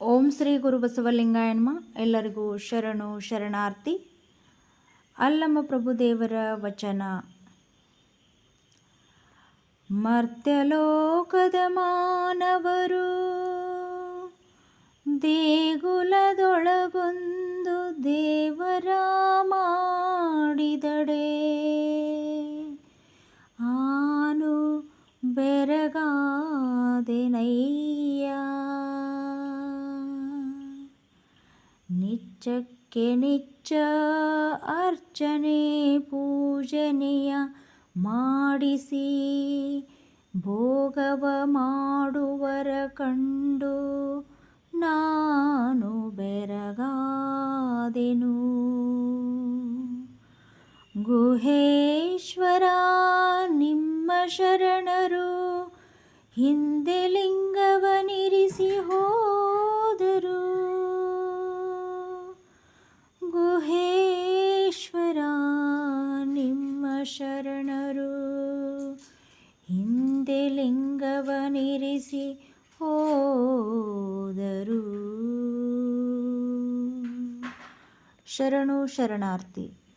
ಓಂ ಶ್ರೀ ಗುರು ಬಸವಲಿಂಗಾಯನ್ಮ ಎಲ್ಲರಿಗೂ ಶರಣು, ಶರಣಾರ್ಥಿ. ಅಲ್ಲಮ್ಮ ಪ್ರಭುದೇವರ ವಚನ. ಮರ್ತ್ಯಲೋಕದ ಮಾನವರು, ದೇಗುಲದೊಳಗೊಂದು ದೇವರ ಮಾಡಿದಡೆ. ಆನು ಬೆರಗಾದೆನಯ್ಯ ನಿಚ್ಚಕ್ಕೆ ನಿಚ್ಚ ಅರ್ಚನೆ ಪೂಜನೆಯ ಮಾಡಿಸಿ, ಭೋಗವ ಮಾಡುವರ ಕಂಡು ನಾನು ಬೆರಗಾದೆನು. ಗುಹೇಶ್ವರ, ನಿಮ್ಮ ಶರಣರು ಹಿಂದೆ ಲಿಂಗವನಿರಿಸಿ ಶರಣರು. ಹಿಂದೆ ಲಿಂಗವನಿರಿಸಿ ಹೋದರು. ಶರಣು ಶರಣಾರ್ಥಿ.